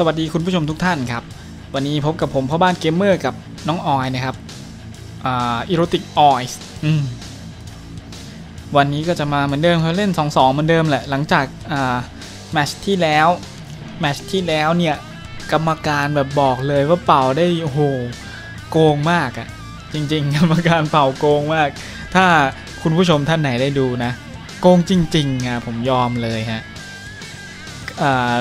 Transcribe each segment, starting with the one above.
สวัสดีคุณผู้ชมทุกท่านครับ วันนี้พบกับผมพ่อบ้านเกมเมอร์กับน้องออยนะครับอ่าอีโรติกออยส์วันนี้ก็จะมาเหมือนเดิมเขาเล่น 2-2 เหมือนเดิมแหละ หลังจากอ่าแมชที่แล้วแมชที่แล้วเนี่ย กรรมการแบบบอกเลยว่าเป่าได้โอ้โหโกงมากอะ่ะ จริง ๆ กรรมการเป่าโกงมาก ถ้าคุณผู้ชมท่านไหนได้ดูนะ โกงจริงๆอะผมยอมเลยฮะอ่า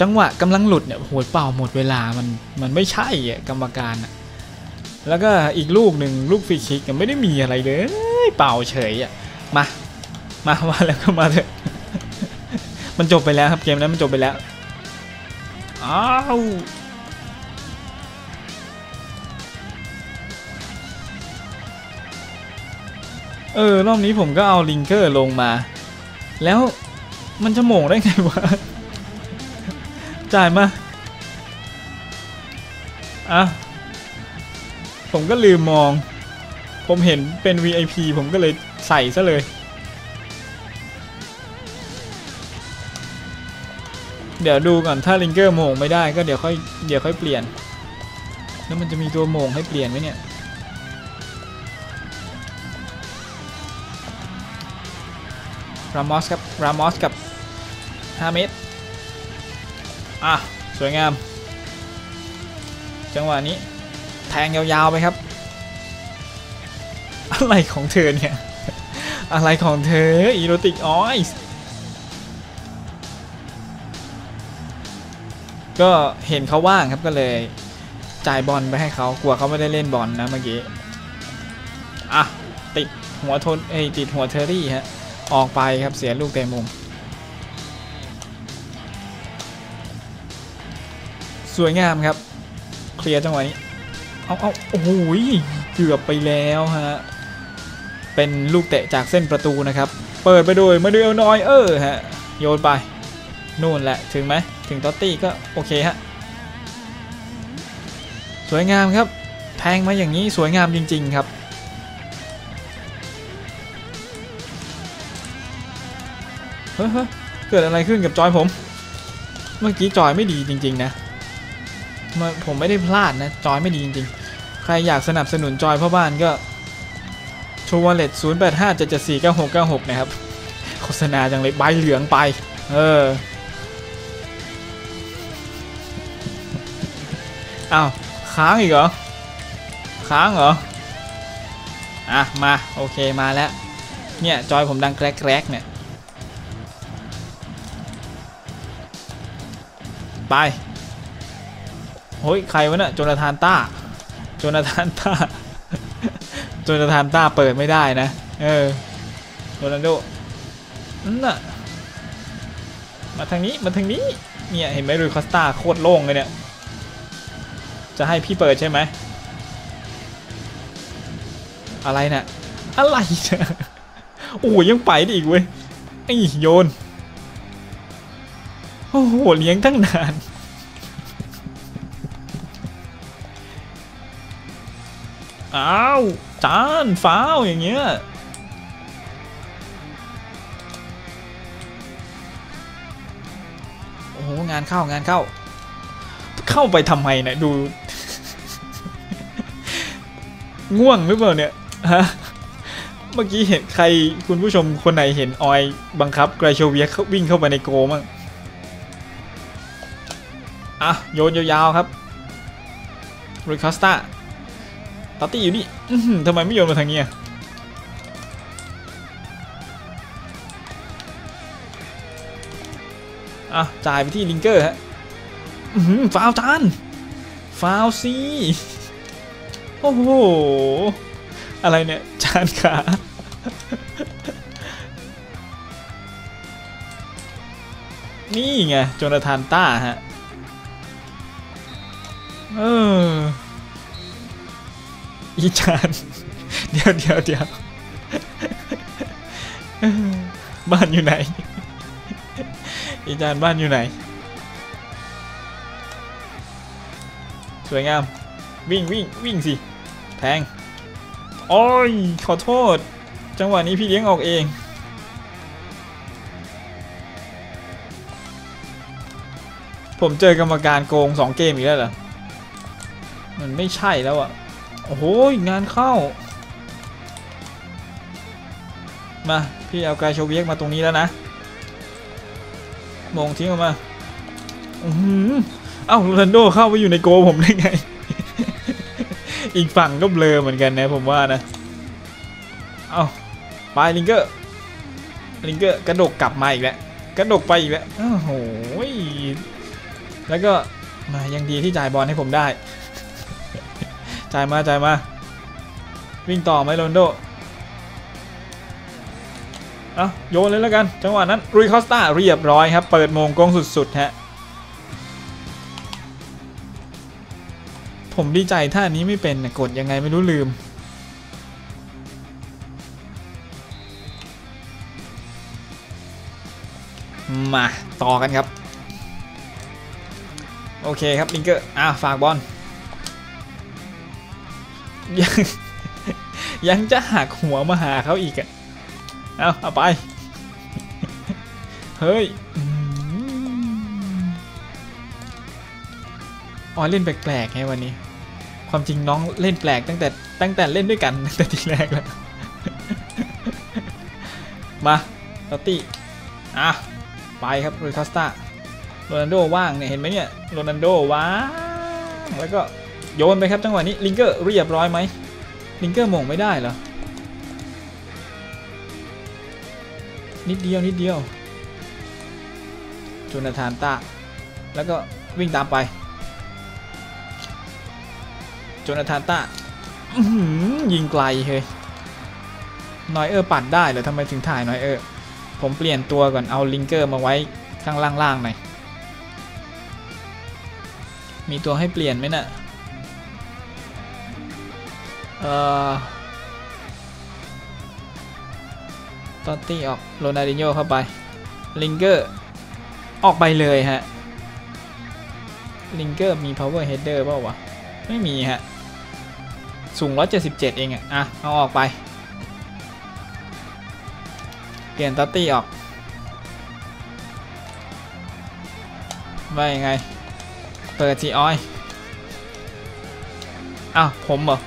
จังหวะกำลังหลุดเนี่ยโหยเป่าหมดเวลามันมันไม่ใช่อะกรรมการอะแล้วก็อีกลูกหนึ่งลูกฟรีคิกไม่ได้มีอะไรเลย เป่าเฉยอะมามามาแล้วก็มาเถอะมันจบไปแล้วครับเกมนั้นมันจบไปแล้วอ้าวเออรอบนี้ผมก็เอาลิงเกอร์ลงมา แล้วมันจะโหม่งได้ไงวะ จ่ายมาอะผมก็ลืมมอง ผมเห็นเป็น VIP ผมก็เลยใส่ซะเลย เดี๋ยวดูก่อนถ้าลิงเกอร์โมงไม่ได้ก็เดี๋ยวค่อยเดี๋ยวค่อยเปลี่ยน แล้วมันจะมีตัวโมงให้เปลี่ยนไหมเนี่ยรามอสครับรามอสกับ5เมตร อะ สวยงาม จังหวะนี้ แทงยาวๆไปครับ อะไรของเธอเนี่ย อะไรของเธออีโรติกออยส์ก็เห็นเขาว่างครับก็เลยจ่ายบอลไปให้เขากลัวเขาไม่ได้เล่นบอลนะเมื่อกี้ อะ ติดหัวทนเอ้ติดหัวเทอรี่ฮะ ออกไปครับเสียลูกเตะมุม สวยงามครับ เคลียร์จังหวะนี้ เอาเอาโอ้โหยเกือบไปแล้วฮะ เป็นลูกเตะจากเส้นประตูนะครับ เปิดไปโดยมาดูเอลนอยเออฮะ โยนไป นู่นแหละ ถึงไหม ถึงตอตตี้ก็โอเคฮะ สวยงามครับ แทงมาอย่างนี้สวยงามจริง ๆ ครับเฮ้ยเกิดอะไรขึ้นกับจอยผม เมื่อกี้จอยไม่ดีจริง ๆ นะ ผมไม่ได้พลาดนะ จอยไม่ดีจริงๆ ใครอยากสนับสนุนจอยพ่อบ้านก็โชว์วอลเล็ต0 8 5 7 7 4 9 6 9 6นะครับ โฆษณาจังเลยใบเหลืองไป เอออ้าวค้างอีกเหรอ ค้างเหรอ อะ มา โอเคมาแล้ว เนี่ย จอยผมดังแกรกๆเนี่ย ไป เฮ้ย ใครวะเนี่ยโจนาธานต้า โจนาธานต้า โจนาธานต้าเปิดไม่ได้นะ เออ โรนัลโดนั่นน่ะ มาทางนี้ มาทางนี้ เนี่ย เห็นไหมรูคอสตาโคตรโล่งเลยเนี่ย จะให้พี่เปิดใช่ไหม อะไรน่ะ อะไรเนี่ยโอ้ยยังไปได้อีกเว้ยไอ้โยน โอ้โห เลี้ยงตั้งนาน อ้าวจานฟ้าวอย่างเงี้ยโอ้โหงานเข้างานเข้า เข้าไปทำไมเนะี่ยดู ง่วงหรือเปล่าเนี่ยฮะเมื่อกี้เห็นใครคุณผู้ชมคนไหนเห็นออยบังคับไกรโชเวียเขาวิ่งเข้าไปในโกมั่งอะโยนยาวๆครับริคอสตา ตอตตี้อยู่นี่ทำไมไม่โยนมาทางนี้อะอะจ่ายไปที่ลิงเกอร์ฮะอื้อหือฟาวจานฟาวซีโอ้โห อะไรเนี่ย จานขานี่ไงโจนาธานต้าฮะ อีจานเดี๋ยวเดี๋ยวเดี๋ยวบ้านอยู่ไหนอีจานบ้านอยู่ไหน สวยงาม วิ่งวิ่งวิ่งสิ แทง โอ้ย ขอโทษ จังหวะนี้พี่เลี้ยงออกเอง ผมเจอกรรมการโกงสองเกมอีกแล้วเหรอ มันไม่ใช่แล้วอะ โอ้โหงานเข้า มา พี่เอากายโชเวียกมาตรงนี้แล้วนะมองทิ้งออกมาอือหือเอ้าโรนัลโดเข้าไปอยู่ในโกผมได้ไง อีกฝั่งก็เบลอเหมือนกันนะผมว่านะ เอาไปลิงเกอร์ลิงเกอร์กระดกกลับมาอีกแล้วกระดกไปอีกแล้วโอ้โหแล้วก็มายังดีที่จ่ายบอลให้ผมได้ จ่ายมาจ่ายมา วิ่งต่อไหมโรนโดเอาโยนเลยแล้วกัน จังหวะนั้นรุยคอสตาเรียบร้อยครับ เปิดโมงกงสุดๆฮะผมดีใจท่านี้ไม่เป็นกดยังไงไม่รู้ลืม มา ต่อกันครับ โอเคครับลิงเกอร์อะฝากบอล ยังยังจะหักหัวมาหาเขาอีกอะ เอาเอาไป เฮ้ยอ๋อเล่นแปลกๆไงวันนี้ ความจริงน้องเล่นแปลกตั้งแต่ตั้งแต่เล่นด้วยกันตั้งแต่ทีแรกแล้ว มาตตี้อะไปครับรุยคอสตาโรนัลโดว่างเนี่ยเห็นไหมเนี่ยโรนัลโดว่างแล้วก็ โยนไปครับจังหวะนี้ลิงเกอร์เรียบร้อยไหมลิงเกอร์มงไม่ได้เหรอนิดเดียวนิดเดียวจูนาธานตาแล้วก็วิ่งตามไปจูนาธานตายิงไกลเฮ้ยนอยเออร์ปั่นได้เหรอทำไมถึงถ่ายนอยเออร์ผมเปลี่ยนตัวก่อนเอาลิงเกอร์มาไว้ข้างล่างๆหน่อยมีตัวให้เปลี่ยนไหมนะ่ะ เอ่อตอตตี้ออกโรนัลดิโญเข้าไป ลิงเกอร์ ออกไปเลยฮะ ลิงเกอร์มี power header เปล่าวะ ไม่มีฮะ สูง 177 เองอะอะ เอาออกไป เปลี่ยนตัตตี้ออกว่ายังไง เปิดทีออย อ้าว ผมเหรอ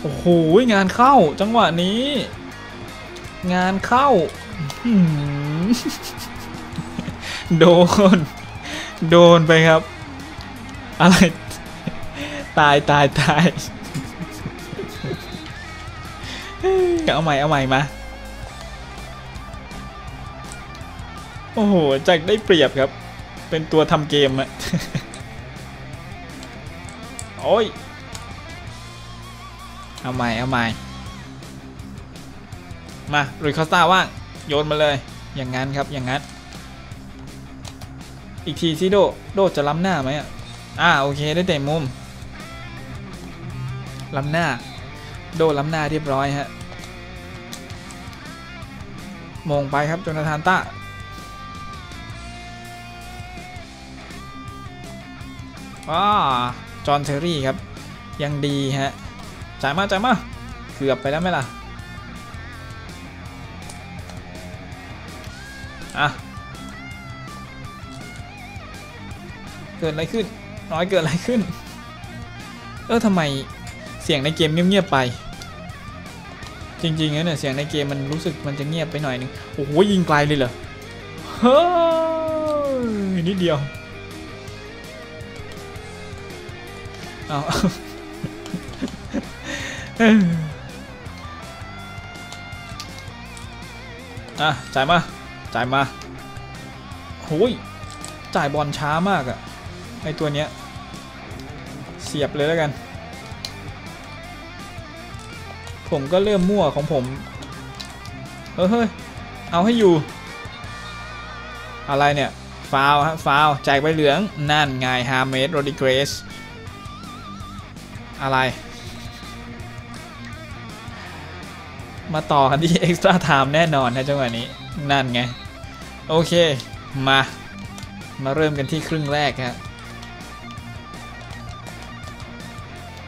โอ้โหงานเข้าจังหวะนี้ งานเข้าโดน โดนไปครับ อะไร ตายตายตายเอาใหม่เอาใหม่มา โอ้โหจากได้เปรียบครับ เป็นตัวทำเกมอะโอ้ย เอาใหม่เอาใหม่มารุยคอสตาว่างโยนมาเลย อย่างนั้นครับอย่างนั้น อีกทีซิโดโดจะล้ำหน้าไหมอะอ่าโอเคได้เตะมุมล้ำหน้า โดล้ำหน้าเรียบร้อยฮะมงไปครับจนาธานต้าว้าจอห์นเทอรี่ครับ ยังดีฮะ จ่ายมาจ่ายมาเกือบไปแล้วไหมล่ะอะเกิดอะไรขึ้น น้อยเกิดอะไรขึ้น เออทำไมเสียงในเกมเงียบๆไป จริงๆนะเนี่ยเสียงในเกมมันรู้สึกมันจะเงียบไปหน่อยนึงโอ้โหยิงไกลเลยเหรอเฮ้ยนิดเดียวเอา อะจ่ายมา จ่ายมาโอ้ยจ่ายบอลช้ามากอะไอตัวเนี้ย เสียบเลยแล้วกัน ผมก็เริ่มมั่วของผม เฮ้ย เอาให้อยู่ อะไรเนี่ย ฟาวฮะ ฟาวแจกใบเหลือง นั่นไงฮาเมสโรดิเกรส อะไร มาต่อกันที่ Extra Time แน่นอนนะจังหวะนี้ นั่นไง โอเค มา มาเริ่มกันที่ครึ่งแรกฮะ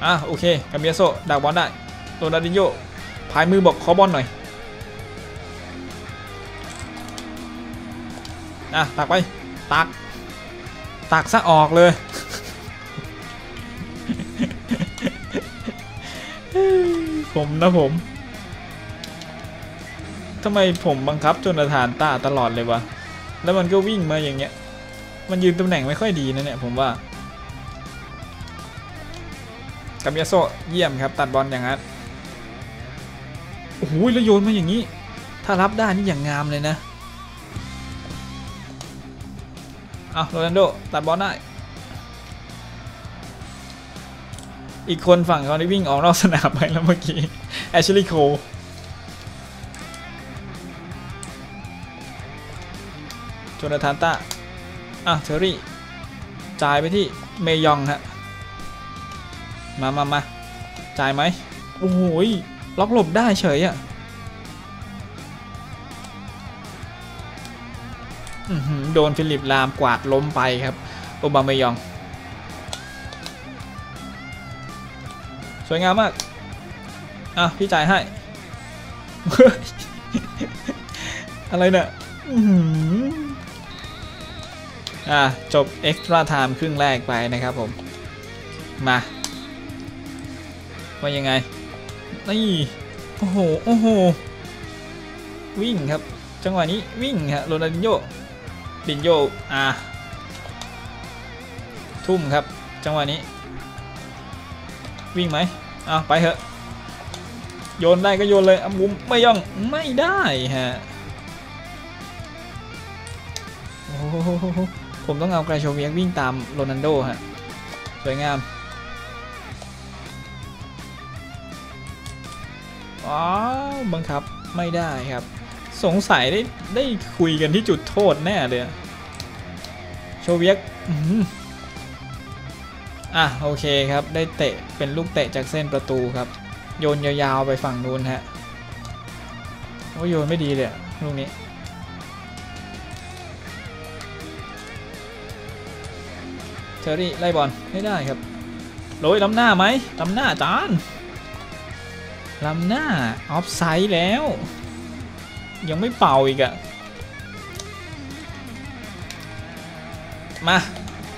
อะโอเคกาเบียโซดักบอลได้โรนัลดินโยพายมือบอกขอบอลหน่อยอะตักไป ตัก ตักซะออกเลย ผมนะผม ทำไมผมบังคับจนทานต้าตลอดเลยวะ แล้วมันก็วิ่งมาอย่างเงี้ย มันยืนตำแหน่งไม่ค่อยดีนะเนี่ยผมว่ากับยาโซเยี่ยมครับ ตัดบอลอย่างนั้น โอ้โหแล้วโยนมาอย่างนี้ ถ้ารับได้นี่อย่างงามเลยนะ เอาโรนัลโดตัดบอลได้อีกคนฝั่งเขาได้วิ่งออกนอกสนามไปแล้วเมื่อกี้แอชลีย์โค โจนาธานต้าอะเทอรี่จ่ายไปที่เมยองฮะมามามาจ่ายไหมโอ้โหยล็อกหลบได้เฉยอะ่ะอือหือโดนฟิลิปลามกวาดล้มไปครับ โอบาเมยอง สวยงามมาก อะ พี่จ่ายให้ อะไรเนี่ย อะจบเอ็กซ์ตร้าไทม์ครึ่งแรกไปนะครับผม มาว่ายังไง นี่ โอ้โห โอ้โห วิ่งครับ จังหวะนี้วิ่งฮะโรนัลดินโยดินโยอะทุ่มครับ จังหวะนี้ วิ่งไหมเอาไปเถอะ โยนได้ก็โยนเลยอามุมไม่ย่อง ไม่ได้ฮะ โอ้ ผมต้องเอาไกรโชเวียกวิ่งตามโรนัลโดฮะ สวยงามอ๋อบังคับไม่ได้ครับ สงสัยได้ได้คุยกันที่จุดโทษแน่เลย โชเวียกอะโอเคครับ ได้เตะเป็นลูกเตะจากเส้นประตูครับ โยนยาวๆไปฝั่งนู้นฮะ โอ้โยนไม่ดีเลยลูกนี้ อรี่ไล่บอลไม่ได้ครับโรยล้ำหน้าไหมล้ำหน้าจานล้ำหน้าออฟไซด์แล้ว ยังไม่เป่าอีกอะมา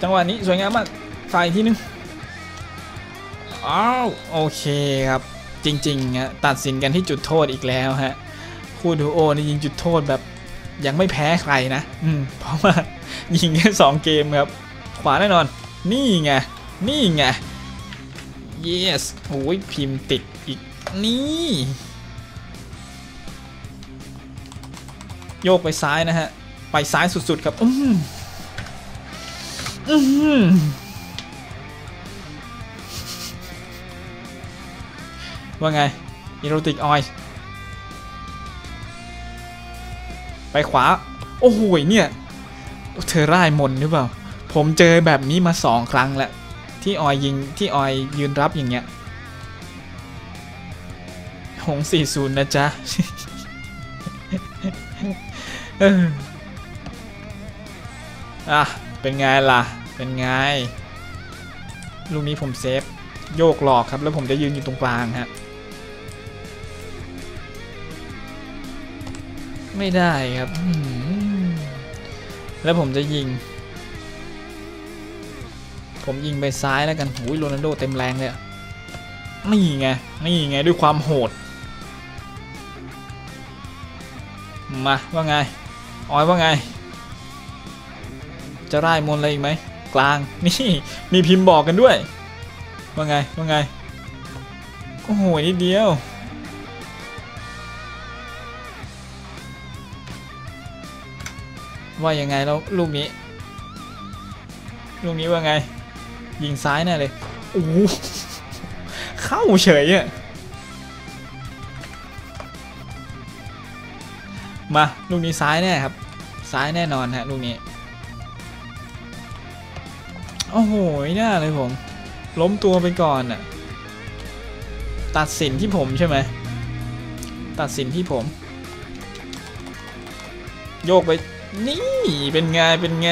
จังหวะนี้สวยงามมากฝ่ายที่นึงอ้าวโอเคครับจริงๆฮะตัดสินกันที่จุดโทษอีกแล้วฮะคู่ดูโอนี่ยิงจุดโทษแบบยังไม่แพ้ใครนะ อืม เพราะว่ายิงแค่สองเกมครับ ขวาแน่นอน นี่ไง นี่ไง yes โอ้ยพิมพ์ติดอีก นี่ โยกไปซ้ายนะฮะ ไปซ้ายสุดๆครับ อืมอืมว่าไงอีโรติกออยไปขวา โอ้โหเนี่ย เธอร่ายมนหรือเปล่า ผมเจอแบบนี้มาสองครั้งแล้วที่ออยยิงที่ออยยืนรับอย่างเงี้ยหงสี่ศูนย์นะจ๊ะอะ เป็นไงล่ะ เป็นไง ลูกนี้ผมเซฟ โยกหลอกครับ แล้วผมจะยืนอยู่ตรงกลางฮะ ไม่ได้ครับ แล้วผมจะยิง ผมยิงไปซ้ายแล้วกันหูยโรนัลโดเต็มแรงเลยอะนี่ไง นี่ไงด้วยความโหด มาว่าไง ออยว่าไง จะไล่มนอะไรอีกไหม กลาง นี่ มีพิมพ์บอกกันด้วย ว่าไง ว่าไง โอ้โหนิดเดียว ว่ายังไงแล้วลูกนี้ ลูกนี้ว่าไง ยิงซ้ายแน่เลยโอ้โหเข้าเฉยอะมาลูกนี้ซ้ายแน่ครับ ซ้ายแน่นอนฮะลูกนี้ โอ้โหไม่น่าเลยผม ล้มตัวไปก่อนน่ะตัดสินที่ผมใช่ไหมตัดสินที่ผม โยกไปนี่เป็นไงเป็นไง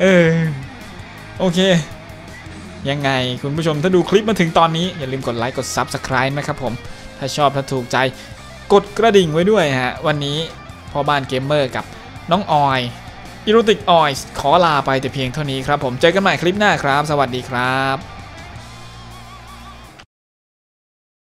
เออ โอเค ยังไงคุณผู้ชมถ้าดูคลิปมาถึงตอนนี้ อย่าลืมกดไลค์กด Subscribe นะครับผม ถ้าชอบถ้าถูกใจ กดกระดิ่งไว้ด้วยฮะ วันนี้พ่อบ้านเกมเมอร์กับน้องออยอีโรติกออยขอลาไปแต่เพียงเท่านี้ครับผม เจอกันใหม่คลิปหน้าครับ สวัสดีครับ